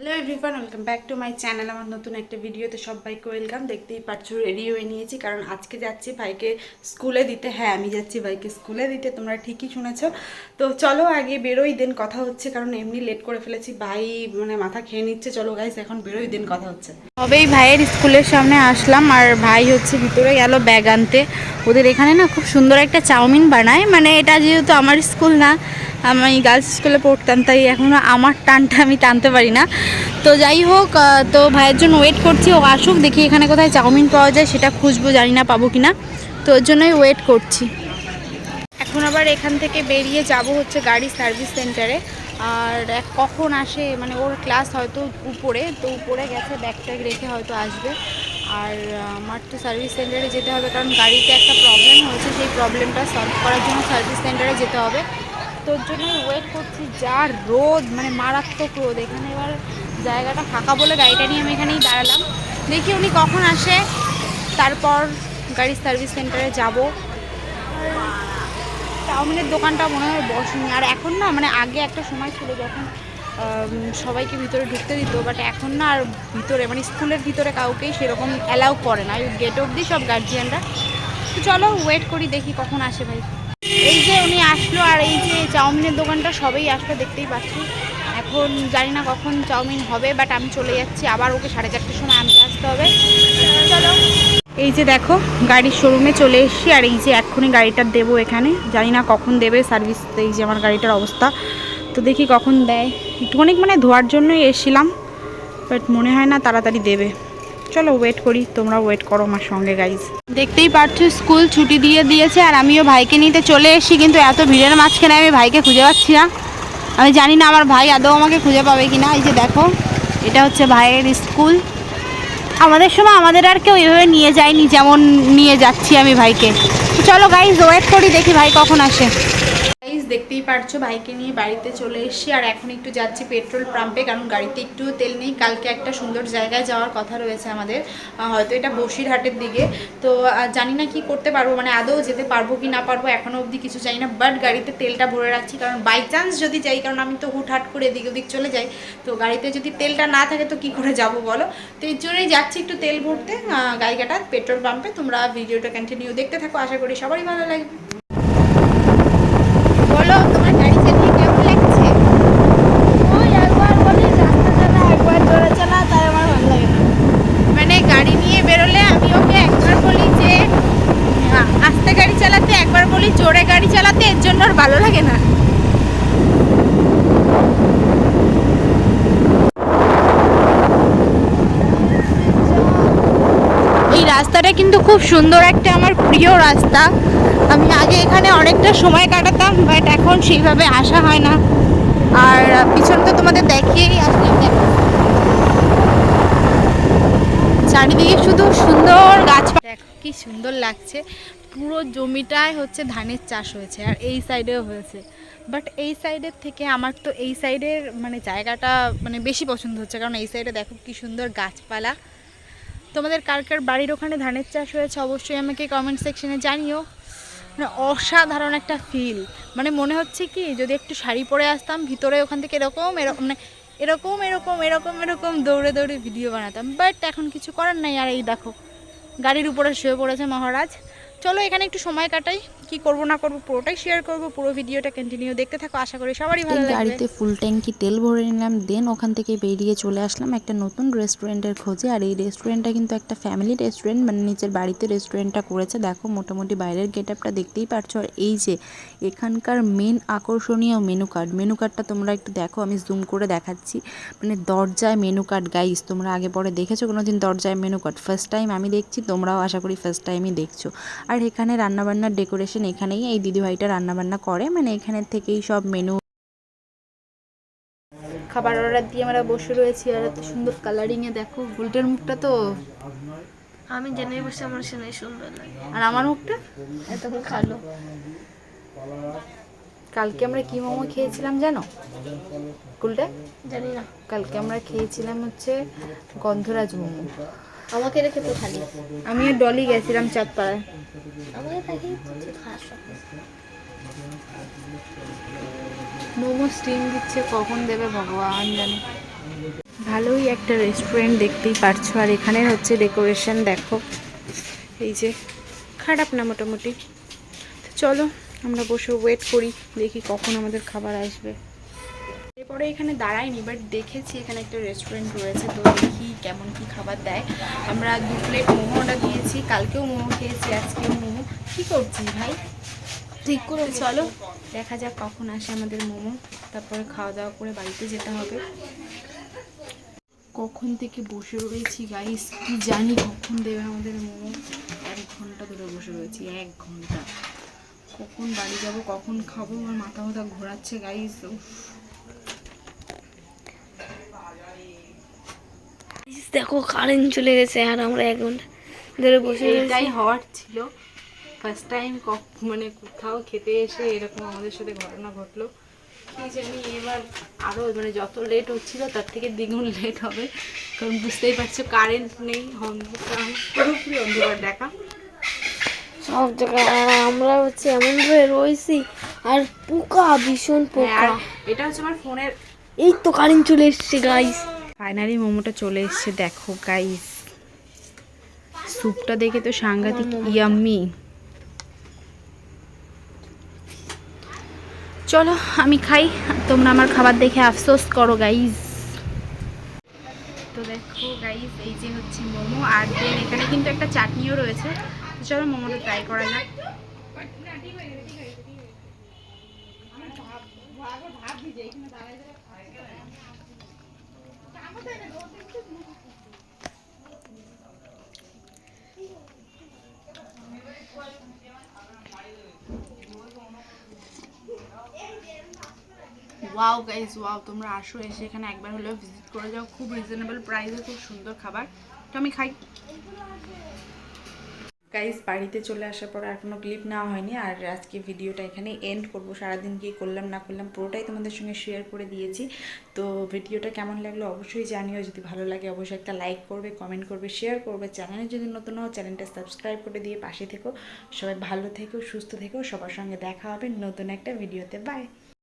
Hello everyone welcome back to my channel আমার নতুন একটা ভিডিওতে সবাইকে ওয়েলকাম দেখতেই পাচ্ছ রেডি হয়ে নিয়েছি, কারণ আজকে যাচ্ছি ভাইকে স্কুলে দিতে। হ্যাঁ আমি যাচ্ছি ভাইকে স্কুলে দিতে, তোমরা ঠিকই শুনেছ। তো চলো আগে বেরোই দেন কথা হচ্ছে, কারণ এমনি লেট করে ফেলেছি। ভাই মানে মাথা খেয়ে নিচ্ছে। চলো গাইস এখন বেরোই দেন কথা হচ্ছে। তবেই ভাইয়ের স্কুলের সামনে আসলাম, আর ভাই হচ্ছে ভিতরে গেল ব্যাগ আনতে। ওদের এখানে না খুব সুন্দর একটা চাউমিন বানায়। মানে এটা যেহেতু আমার স্কুল না, আমি গার্লস স্কুলে পড়তাম, তাই এখনও আমার টানটা আমি টানতে পারি না। তো যাই হোক তো ভাইয়ের জন্য ওয়েট করছি, ও আসুক, দেখি এখানে কোথায় চাউমিন পাওয়া যায়, সেটা খুঁজবো, জানি না পাবো কি না তো ওর জন্যই ওয়েট করছি। এখন আবার এখান থেকে বেরিয়ে যাব হচ্ছে গাড়ি সার্ভিস সেন্টারে আর কখন আসে মানে ওর ক্লাস হয়তো উপরে, তো উপরে গেছে ব্যাগ ট্যাগ রেখে হয়তো আসবে। আর আমার তো সার্ভিস সেন্টারে যেতে হবে, কারণ গাড়িতে একটা প্রবলেম হয়েছে, সেই প্রবলেমটা সলভ করার জন্য সার্ভিস সেন্টারে যেতে হবে। তোর জন্যই ওয়েট করছি, যা রোদ মানে মারাত্মক রোদ। এখানে এবার জায়গাটা ফাঁকা বলে গাড়িটা নিয়ে আমি এখানেই দাঁড়ালাম। দেখি উনি কখন আসে। তারপর গাড়ির সার্ভিস সেন্টারে যাব। চাউমিনের দোকানটা মনে হয় বসেনি। আর এখন না মানে আগে একটা সময় ছিল যখন সবাইকে ভিতরে ঢুকতে দিত বাট এখন না আর ভিতরে মানে স্কুলের ভিতরে কাউকেই সেরকম অ্যালাউ করে না। ওই গেট অবধি সব গার্জিয়ানরা তো চলো ওয়েট করি, দেখি কখন আসে ভাই। এই যে উনি আসলো আর এই যে চাউমিনের দোকানটা, সবাই আসলো, দেখতেই পাচ্ছি। এখন জানি না কখন চাউমিন হবে বাট আমি চলে যাচ্ছি। আবার ওকে সাড়ে চারটের সময় আনতে আসতে হবে। চলো। এই যে দেখো, গাড়ির শোরুমে চলে এসেছি, আর এই যে এক্ষুনি গাড়িটা দেবো এখানে। জানি না কখন দেবে সার্ভিস এই যে আমার গাড়িটার অবস্থা। তো দেখি কখন দেয়। একটুখানি মানে ধোয়ার জন্যই এসেছিলাম বাট মনে হয় না তাড়াতাড়ি দেবে। চলো ওয়েট করি তোমরা ওয়েট করো আমার সঙ্গে গাইজ দেখতেই পাচ্ছ স্কুল ছুটি দিয়ে দিয়েছে আর আমিও ভাইকে নিতে চলে এসেছি, কিন্তু এত ভিড়ের মাঝখানে আমি ভাইকে খুঁজে পাচ্ছি না। আমি জানি না আমার ভাই আদৌ আমাকে খুঁজে পাবে কি না এই যে দেখো, এটা হচ্ছে ভাইয়ের স্কুল আমাদের সময় আমাদের আর কেউ এভাবে নিয়ে যায়নি, যেমন নিয়ে যাচ্ছি আমি ভাইকে। চলো গাইজ ওয়েট করি, দেখি ভাই কখন আসে। দেখতেই পারছ ভাইকে নিয়ে বাড়িতে চলে এসেছি। আর এখন একটু যাচ্ছি পেট্রোল পাম্পে, কারণ গাড়িতে একটু তেল নেই। কালকে একটা সুন্দর জায়গায় যাওয়ার কথা রয়েছে আমাদের হয়তো এটা বসিরহাটের দিকে। তো জানি না কি করতে পারব মানে আদৌ যেতে পারব কি না পারব, এখনও অবধি কিছু জানি না। বাট গাড়িতে তেলটা ভরে রাখছি, কারণ বাই চান্স যদি যাই, কারণ আমি তো হুটহাট করে এদিক ওদিক চলে যাই, তো গাড়িতে যদি তেলটা না থাকে তো কি করে যাব বলো? তো এর জন্যই যাচ্ছি একটু তেল ভরতে গাড়িঘাটার পেট্রোল পাম্পে। তোমরা ভিডিওটা কন্টিনিউ দেখতে থাকো, আশা করি সবারই ভালো লাগবে বলো তোমার গাড়ি চালিয়ে কেমন লাগছে ওই একবার বলি রাস্তা চালা একবার জোরে চালা তাই আমার ভালো লাগে না মানে গাড়ি নিয়ে বেরোলে আমি ওকে একবার বলি যে আ- আস্তে গাড়ি চালাতে একবার বলি জোরে গাড়ি চালাতে এর জন্য ওর ভালো লাগে না এই রাস্তাটা কিন্তু খুব সুন্দর একটা আমার প্রিয় রাস্তা। আমি আগে এখানে অনেকটা সময় কাটাতাম বাট এখন সেইভাবে আসা হয় না। আর পিছন তো তোমাদের দেখিয়েই আসলাম চারিদিকে শুধু সুন্দর গাছপালা। দেখো, কি সুন্দর লাগছে। পুরো জমিটায় হচ্ছে ধানের চাষ হয়েছে, আর এই সাইডেও হয়েছে। বাট এই সাইডের থেকে আমার তো এই সাইডের মানে জায়গাটা মানে বেশি পছন্দ হচ্ছে, কারণ এই সাইডে দেখো কি সুন্দর গাছপালা। তোমাদের কার কার বাড়ির ওখানে ধানের চাষ হয়েছে অবশ্যই আমাকে কমেন্ট সেকশনে জানিও। মানে অসাধারণ একটা ফিল মানে মনে হচ্ছে কি, যদি একটু শাড়ি পরে আসতাম, ভিতরে ওখান থেকে এরকম এরকম মানে এরকম এরকম এরকম এরকম দৌড়ে দৌড়ে ভিডিও বানাতাম। বাট এখন কিছু করার নাই। আর এই দেখো, গাড়ির উপরে শুয়ে পড়েছে মহারাজ। চলো এখানে একটু সময় কাটাই। কি করব না করব পুরোটাই শেয়ার করব পুরো ভিডিওটা কন্টিনিউ দেখতে থাকো আশা করি সবারই ভালো লাগবে। গাড়িতে ফুল ট্যাঙ্কি তেল ভরে নিলাম দেন ওখান থেকে বেরিয়ে চলে আসলাম একটা নতুন রেস্টুরেন্টের খোঁজে। আর এই রেস্টুরেন্টটা কিন্তু একটা ফ্যামিলি রেস্টুরেন্ট মানে নিজের বাড়িতে রেস্টুরেন্টটা করেছে। দেখো মোটামুটি বাইরের গেট আপটা দেখতেই পারছ। আর এই যে এখানকার মেন আকর্ষণীয় মেনু কার্ড মেনু কার্ডটা তোমরা একটু দেখো আমি জুম করে দেখাচ্ছি। মানে দরজায় মেনু কার্ড গাইস তোমরা আগে পরে দেখেছ কোনো দিন দরজায় মেনু কার্ড ফার্স্ট টাইম আমি দেখছি তোমরাও আশা করি ফার্স্ট টাইমই দেখছ। আর এখানে রান্নাবান্নার ডেকোরেশন এখানেই এই দিদিভাইটা রান্নাবান্না করে। মানে এখানের থেকেই সব মেনু খাবার অর্ডার দিয়ে আমরা বসে রয়েছি আর এত সুন্দর কালারিংয়ে দেখো গুলটের মুখটা তো। আমি জেনে বসে আমার শুনে সুন্দর লাগে। আর আমার মুখটা? এত খালো। কালকে আমরা কি মোমো খেয়েছিলাম জানো? গুলটে জানি না। কালকে আমরা খেয়েছিলাম হচ্ছে গন্ধরাজ মোমো। আমাকে রেখে তো খালি। আমি আর ডলি গেছিলাম চাঁদপাড়ায়। আমাকে থাকি মোমো স্টিম দিচ্ছে কখন দেবে ভগবান জানে। ভালোই একটা রেস্টুরেন্ট দেখতেই পারছ। আর এখানে হচ্ছে ডেকোরেশন দেখো। এই যে খারাপ না মোটামুটি। চলো আমরা বসে ওয়েট করি দেখি কখন আমাদের খাবার আসবে। এরপরে এখানে দাঁড়াইনি বাট দেখেছি এখানে একটা রেস্টুরেন্ট রয়েছে, তো দেখি কেমন কি খাবার দেয়। আমরা দু প্লেট মোমো অর্ডার দিয়েছি, কালকেও মোমো খেয়েছি, আজকেও মোমো। কি করছিস ভাই? ঠিক করে চলো, দেখা যাক কখন আসে আমাদের মোমো। তারপরে খাওয়া দাওয়া করে বাড়িতে যেতে হবে। কখন থেকে বসে রয়েছি গাইস কি জানি কখন দেবে আমাদের মোমো। এক ঘণ্টা ধরে বসে রয়েছি, এক ঘণ্টা। কখন বাড়ি যাব, কখন খাব, আমার মাথা মাথা ঘোরাচ্ছে গাইস দেখো কারেন্ট চলে গেছে আর আমরা এক ঘণ্টা ধরে বসে এটাই হওয়ার ছিল। ফার্স্ট টাইম মানে কোথাও খেতে এসে এরকম আমাদের সাথে ঘটনা ঘটলো। কি জানি এবার আরও মানে যত লেট হচ্ছিল তার থেকে দ্বিগুণ লেট হবে। কারণ বুঝতেই পারছ কারেন্ট নেই অন্ধকার পুরোপুরি অন্ধকার দেখা সব জায়গায় আর আমরা হচ্ছে এমন ভাবে রয়েছি আর পোকা ভীষণ হ্যাঁ, পোকা। এটা হচ্ছে আমার ফোনের এই তো কারেন্ট চলে এসছে গাইস ফাইনালি মোমোটা চলে এসছে দেখো গাইস স্যুপটা দেখে তো সাংঘাতিক ইয়াম্মি চলো আমি খাই। তোমরা আমার খাবার দেখে আফসোস করো গাইস তো দেখো গাইস এই যে হচ্ছে মোমো আর দেন এখানে কিন্তু একটা চাটনিও রয়েছে। চলো মোমোটা ট্রাই করা যাক। ওয়াও গাইজ ওয়াও তোমরা আসো, এসে এখানে একবার হলেও ভিজিট করে যাও। খুব রিজনেবল প্রাইসে খুব সুন্দর খাবার। তো আমি খাই। গাইজ বাড়িতে চলে আসার পর আর কোনো ক্লিপ নেওয়া হয়নি। আর আজকে ভিডিওটা এখানে এন্ড করব। সারাদিন কি করলাম, না করলাম, পুরোটাই তোমাদের সঙ্গে শেয়ার করে দিয়েছি। তো ভিডিওটা কেমন লাগল অবশ্যই জানিও। যদি ভালো লাগে, অবশ্যই একটা লাইক করবে কমেন্ট করবে শেয়ার করবে। চ্যানেলে যদি নতুন হও চ্যানেলটা সাবস্ক্রাইব করে দিয়ে পাশে থেকো। সবাই ভালো থেকো, সুস্থ থেকো। সবার সঙ্গে দেখা হবে নতুন একটা ভিডিওতে বাই